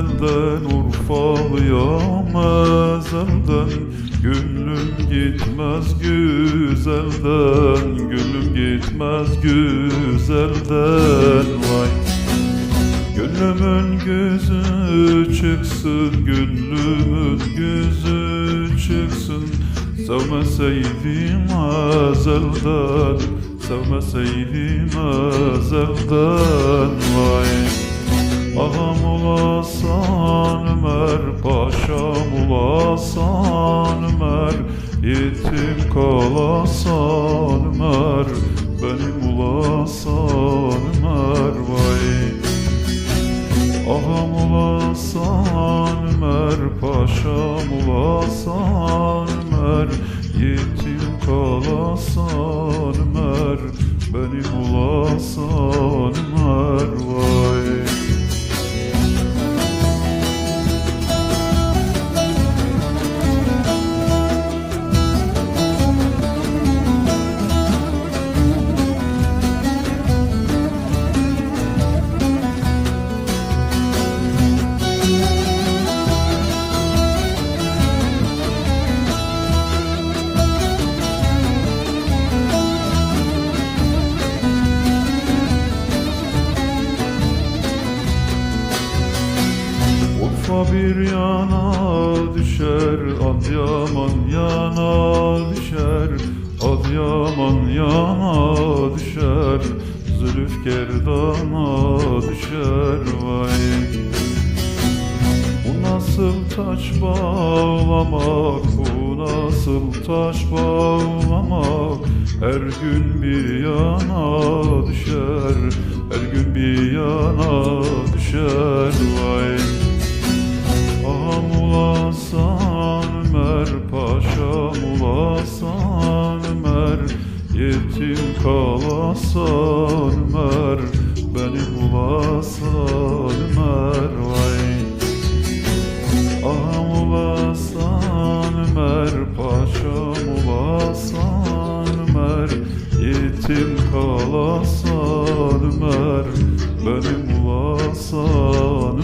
ezelden Urfalıyam ezelden Gönlüm gitmez güzelden Gönlüm gitmez güzelden. Vay! Gönlümün gözü çıksın Gönlümün gözü çıksın. Sevmeseydim ezelden Sevmeseydim ezelden. Vay Ağam olasan Ömer Paşam olasan Ömer. Yetim kalasan Ömer Benim olasan Ömer. Vay. Ağam olasan Ömer Paşam olasan Ömer. Yetim kalasan Ömer Benim olasan Ömer. Vay Urfa bir yana düşer Adıyaman yana düşer. Adıyaman yana düşer Zülüf gerdana düşer. Vay. Bu nasıl taş bağlamak Bu nasıl taş bağlamak? Her gün bir yana düşer Her gün bir yana düşer. Vay Paşam ulasan Ömer Yetim kalasan Ömer Benim ulasan Ömer vay. Ağam ulasan Ömer Paşam ulasan Ömer Yetim kalasan Ömer Benim ulasan